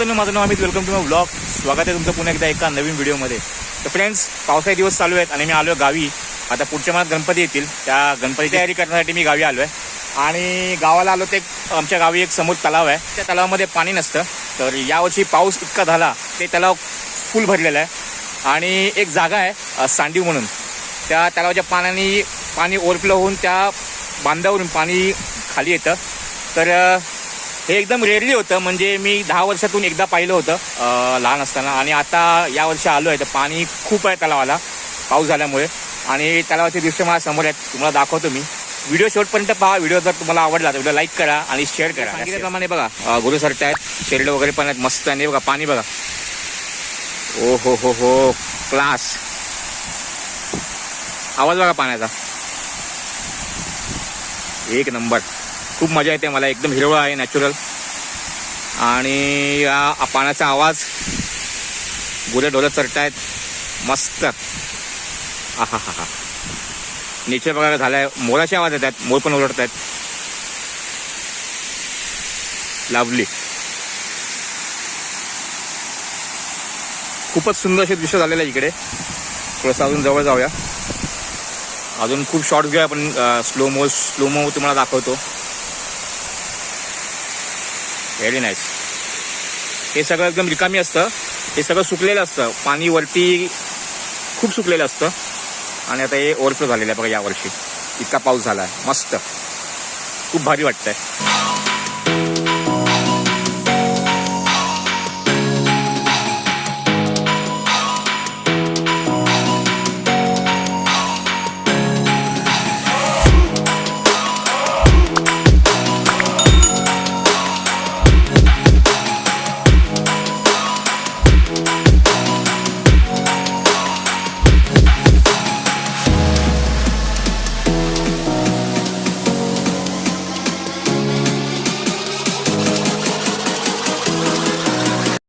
मित्रांनो माझं नाव Amit welcome to my blog स्वागत आहे तुमचं पुन्हा एकदा एका नवीन व्हिडिओमध्ये. तर फ्रेंड्स पावसाळी दिवस चालू आहेत आणि मी आलो गावी. आता पुढच्या महिन्यात गणपती येतील. त्या गणपती तयारी करण्यासाठी मी गावी आलो आहे आणि गावाला आलो ते आमच्या गावी एक समोर तलाव आहे. त्या तलावामध्ये पाणी नसतं. तर यावर्षी पाऊस इतका झाला ते तलाव फुल भरलेलं आहे. आणि एक जागा आहे सांडीव म्हणून. त्या तलावाच्या पाण्याने पाणी ओव्हरफ्लो होऊन त्या बांधावरून पाणी खाली येतं. तर हे एकदम रेअरली होतं. म्हणजे मी दहा वर्षातून एकदा पाहिलं होतं लहान असताना. आणि आता या वर्षी आलो आहे तर पाणी खूप आहे तलावाला पाऊस झाल्यामुळे. आणि तलावाचे दृश्य मला समोर आहेत तुम्हाला दाखवतो मी. व्हिडिओ शेवटपर्यंत पहा. व्हिडिओ जर तुम्हाला आवडला तर व्हिडिओ लाईक करा आणि शेअर करा. सांगितल्याप्रमाणे बघा. गुरु सरटे आहेत. शेरड वगैरे पण आहेत मस्त आणि बघा पाणी बघा. ओ हो हो हो. क्लास आवाज बघा पाण्याचा. एक नंबर. खूप मजा येते मला. एकदम हिरवळ आहे नॅचरल आणि या पाण्याचा आवाज गुरे ढोलं आहेत मस्त. हा हा हा नेचर बघायला झालाय. मोराचे आवाज येत आहेत. मोर पण ओरडत आहेत. लावली खूपच सुंदर असे दृश्य झालेलं आहे इकडे. थोडंसं अजून जवळ जाऊया. अजून खूप शॉर्ट घेऊया आपण स्लो मो स्लो मो तुम्हाला दाखवतो. व्हेरी नाईस हे सगळं एकदम रिकामी असतं. हे सगळं सुकलेलं असतं. पाणी वरती खूप सुकलेलं असतं. आणि आता हे ओव्हरफ्लो झालेलं आहे बघा यावर्षी इतका पाऊस झाला आहे मस्त. खूप भारी वाटतंय.